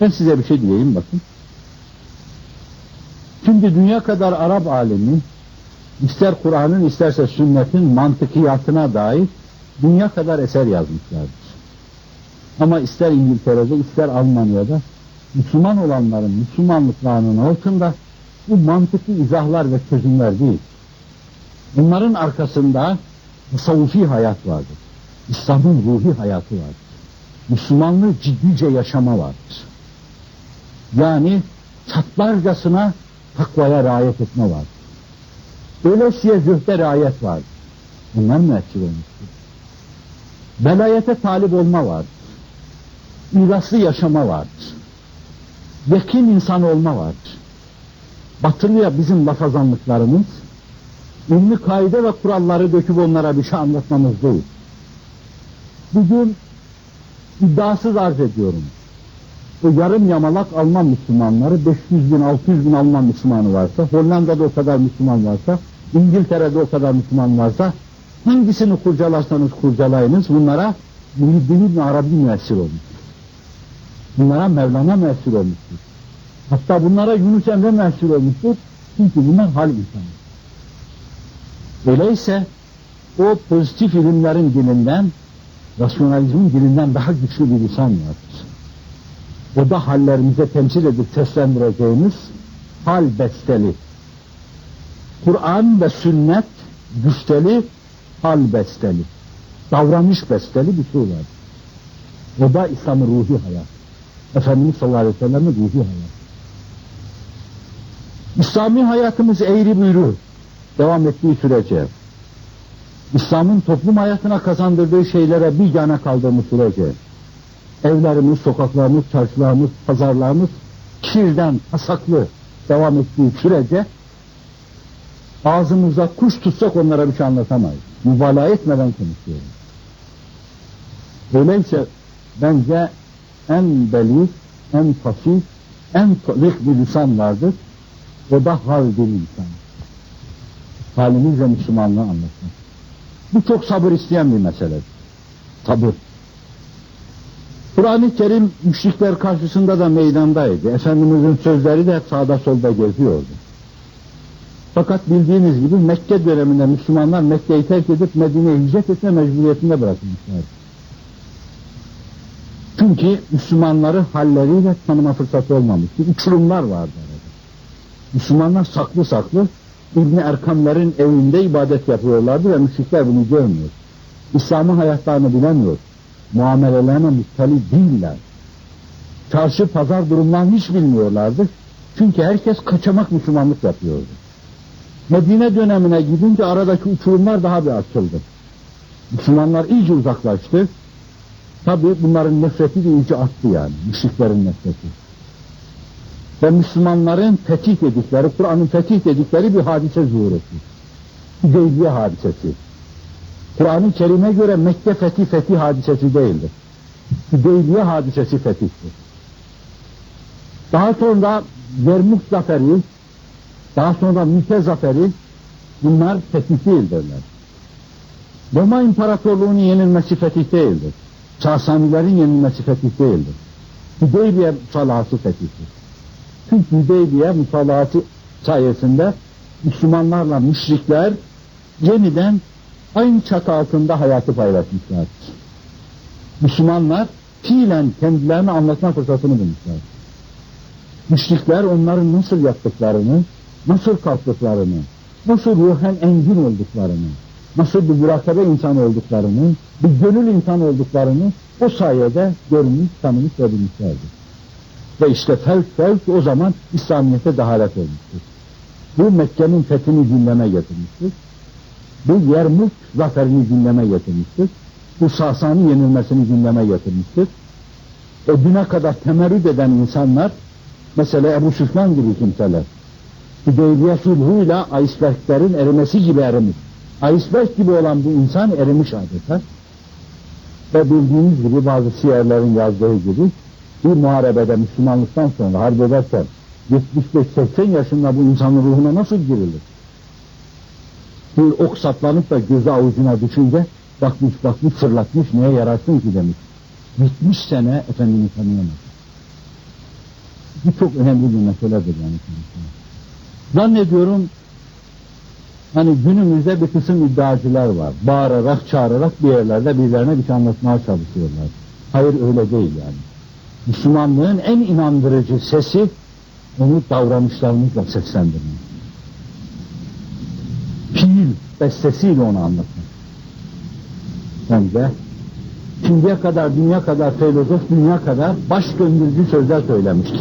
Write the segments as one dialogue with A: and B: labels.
A: Ben size bir şey diyeyim bakın. Şimdi dünya kadar Arap alemi ister Kur'an'ın isterse sünnetin mantıkiyatına dair dünya kadar eser yazmışlardır. Ama ister İngiltere'de ister Almanya'da Müslüman olanların Müslümanlıklarının altında bu mantıklı izahlar ve çözümler değil. Bunların arkasında tasavvufi hayat vardır. İslam'ın ruhi hayatı vardır. Müslümanlığı ciddice yaşama vardır. Yani çatlarcasına takvaya riayet etme vardır. Öylesiye zühde riayet vardır. Bunlar müessir olmuştur. Belayete talip olma vardır. İraslı yaşama vardır. Yakin insan olma vardır. Batılıya bizim lafazanlıklarımız, ünlü kaide ve kuralları döküp onlara bir şey anlatmamız değil. Bugün iddiasız arz ediyorum. O yarım yamalak Alman Müslümanları 500 bin 600 bin Alman Müslümanı varsa, Hollanda'da o kadar Müslüman varsa, İngiltere'de o kadar Müslüman varsa, hangisini kurcalarsanız kurcalayınız bunlara Muhiddin İbni Arabi müessir olmuştur. Bunlara Mevlana müessir olmuştur. Hatta bunlara Yunus Emre müessir olmuştur. Çünkü bunlar hal insanı. Öyleyse o pozitif ilimlerin dilinden, rasyonalizmin dilinden daha güçlü bir lisan vardır. O da hallerimize temsil edip seslendireceğimiz hal besteli. Kur'an ve sünnet güçteli, hal besteli. Davranış besteli bir şey var. O da İslam'ın ruhi hayat. Efendimiz sallallahu aleyhi ve sellem'in ruhi hayat. İslami hayatımız eğri büğrü devam ettiği sürece, İslam'ın toplum hayatına kazandırdığı şeylere bir yana kaldığımız sürece, evlerimiz, sokaklarımız, çarşılarımız, pazarlarımız kirden, pasaklı devam ettiği sürece ağzımıza kuş tutsak onlara bir şey anlatamayız. Mübalağa etmeden konuşuyorum. Öyleyse bence en belirg, en fasih, en talık bir lisan vardır. O da hal bir insan. Halimizle Müslümanlığı anlatmak. Bu çok sabır isteyen bir mesele. Sabır. Kur'an-ı Kerim müşrikler karşısında da meydandaydı. Efendimizin sözleri de sağda solda geziyordu. Fakat bildiğiniz gibi Mekke döneminde Müslümanlar Mekke'yi terk edip Medine'ye hicret etme mecburiyetinde bırakılmışlardı. Çünkü Müslümanları halleriyle tanıma fırsatı olmamıştı. Uçurumlar vardı arada. Müslümanlar saklı saklı İbni Erkamların evinde ibadet yapıyorlardı ve müşrikler bunu görmüyor. İslam'ın hayatlarını bilemiyor. Muamelelerine muttali değiller. Çarşı pazar durumlarını hiç bilmiyorlardı. Çünkü herkes kaçamak Müslümanlık yapıyordu. Medine dönemine gidince aradaki uçurumlar daha bir açıldı. Müslümanlar iyice uzaklaştı. Tabi bunların nefreti de iyice arttı yani. Müşriklerin nefreti. Ve Müslümanların fetih dedikleri, Kur'an'ın fetih dedikleri bir hadise zuhur etti. Hüdeybiye hadisesi. Kur'an-ı Kerim'e göre Mekke fetih fetih hadisesi değildir. Hüdeybiye hadisesi fetihtir. Daha sonra Yermuk zaferi, daha sonra Mite zaferi, bunlar fetih değildirler. Roma İmparatorluğu'nun yenilmesi fetih değildir. Sasanilerin yenilmesi fetih değildir. Hüdeybiye salası fetihtir. Çünkü Hüdeybiye musallatı sayesinde Müslümanlarla müşrikler yeniden aynı çatı altında hayatı paylaşmışlar. Müslümanlar fiilen kendilerini anlatma fırsatını bulmuşlar. Müşrikler onların nasıl yaptıklarını, nasıl kalktıklarını, nasıl ruhen engin olduklarını, nasıl bir mürakabe insan olduklarını, bir gönül insan olduklarını o sayede görmüş, tanımış ve bilmişlerdir. Ve işte fevk fevk o zaman İslamiyet'e dahalet olmuştur. Bu Mekke'nin fethini gündeme getirmiştir. Bu Yermuk zaferini gündeme getirmiştir. Bu Sasani yenilmesini gündeme getirmiştir. O güne kadar temerrüt eden insanlar, mesela Ebu Süfyan gibi kimseler, Hüdeybiye sulhuyla iceberglerin erimesi gibi erimiş. Iceberg gibi olan bu insan erimiş adeta. Ve bildiğiniz gibi bazı siyerlerin yazdığı gibi bir muharebede Müslümanlıktan sonra harp ederken 75-80 yaşında bu insanın ruhuna nasıl girilir? Bir ok saplanıp da gözü avucuna düşünce bakmış bakmış fırlatmış neye yararsın ki demiş. 70 sene efendini tanıyamaz. Bu çok önemli bir meseledir yani. Zannediyorum hani günümüzde bir kısım iddiacılar var. Bağırarak, çağırarak bir yerlerde birilerine bir şey anlatmaya çalışıyorlar. Hayır öyle değil yani. Müslümanlığın en inandırıcı sesi onu davranışlarımızla seslendirmek. Bestesiyle onu anlatmak. Bence şimdiye kadar dünya kadar filozof, dünya kadar baş döndürücü sözler söylemiştir.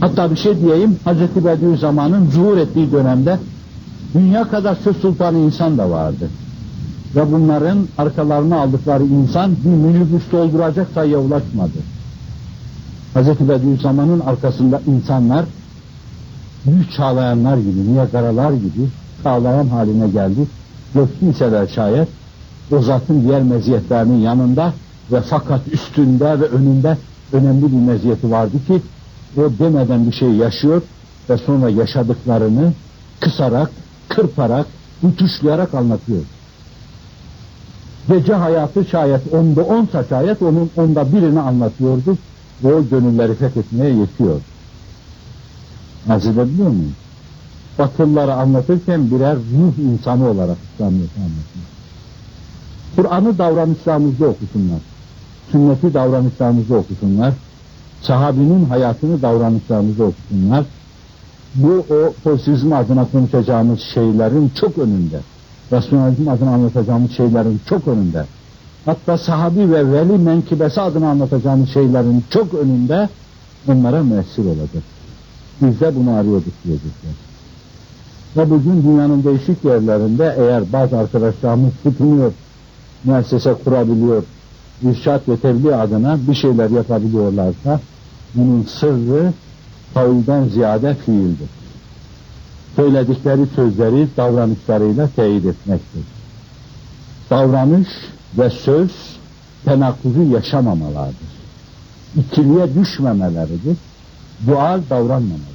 A: Hatta bir şey diyeyim, Hz. Bediüzzaman'ın zuhur ettiği dönemde dünya kadar söz sultanı insan da vardı. Ve bunların arkalarına aldıkları insan bir minibüs dolduracak sayıya ulaşmadı. Hz. Bediüzzaman'ın arkasında insanlar büyük çağlayanlar gibi, Niagaralar gibi çağlayan haline geldi. Göktü iseler şayet o zatın diğer meziyetlerinin yanında ve fakat üstünde ve önünde önemli bir meziyeti vardı ki o demeden bir şey yaşıyor ve sonra yaşadıklarını kısarak, kırparak, ütüşleyerek anlatıyor. Gece hayatı şayet onda onsa şayet onun onda birini anlatıyordu ve o gönülleri fethetmeye yetiyor. Arz edebiliyor muyum? Batılıları anlatırken birer ruh insanı olarak İslamiyet'i anlatıyor. Kur'an'ı davranışlarımızda okusunlar. Sünneti davranışlarımızda okusunlar. Sahabinin hayatını davranışlarımızda okusunlar. Bu o pozitivizm adına konuşacağımız şeylerin çok önünde. Rasyonalizm adına anlatacağımız şeylerin çok önünde. Hatta sahabi ve veli menkibesi adına anlatacağımız şeylerin çok önünde onlara müessir olacak. Biz de bunu arıyorduk diyecekler. Ve bugün dünyanın değişik yerlerinde eğer bazı arkadaşlarımız tutunuyor, müessese kurabiliyor, irşat ve tebliğ adına bir şeyler yapabiliyorlarsa bunun sırrı kavulden ziyade fiildir. Söyledikleri sözleri davranışlarıyla teyit etmektir. Davranış ve söz tenakkuzu yaşamamalardır. İkiliye düşmemeleridir. Dual davranmamalarıdır.